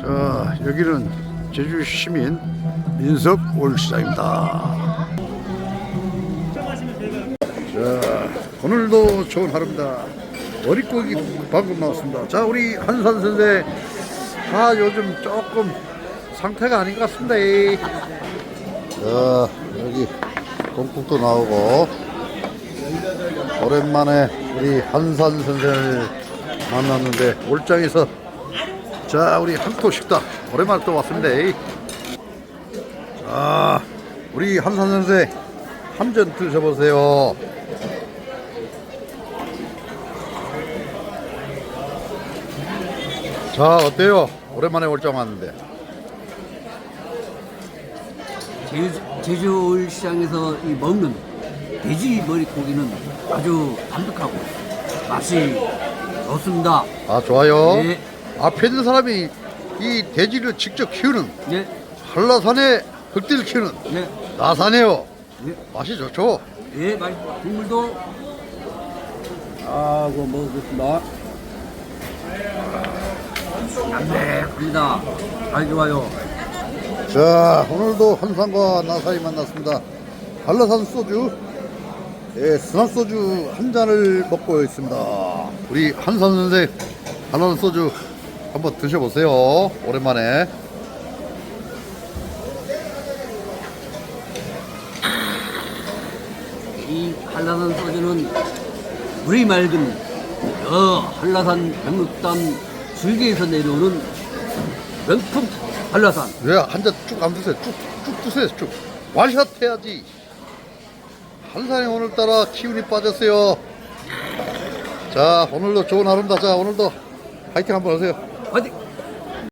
자, 여기는 제주 시민 민석 올시장입니다. 자, 오늘도 좋은 하루입니다. 머릿고기 방금 나왔습니다. 자, 우리 한산 선생, 아 요즘 조금 상태가 아닌 것 같습니다. 자, 여기 공국도 나오고 오랜만에 우리 한산 선생을 만났는데 올장에서 자 우리 한토 식당 오랜만에 또 왔습니다. 자 우리 한산 선생 한잔 드셔보세요. 자 어때요? 오랜만에 올장 왔는데 제주, 제주올 시장에서 이 먹는 돼지 머리 고기는 아주 담백하고 맛이 좋습니다. 아 좋아요. 네. 앞에 있는 사람이 이 돼지를 직접 키우는 네, 한라산의 흑돼지 키우는 네, 나사네요. 네, 맛이 좋죠. 네, 맛 국물도 아고 먹겠습니다. 담백합니다. 잘 좋아요. 자 오늘도 한산과 나사이 만났습니다. 한라산 소주, 예, 순한 소주 한 잔을 먹고 있습니다. 우리 한산 선생 한라산 소주 한번 드셔보세요. 오랜만에. 이 한라산 소주는 물이 맑은 저 한라산 백록담 줄기에서 내려오는 명품 한라산. 왜한잔 쭉 안 드세요? 쭉, 쭉 드세요. 쭉. 완샷 해야지. 한산이 오늘따라 기운이 빠졌어요. 자 오늘도 좋은 하루입니다. 자 오늘도 파이팅 한번 하세요. 我哋。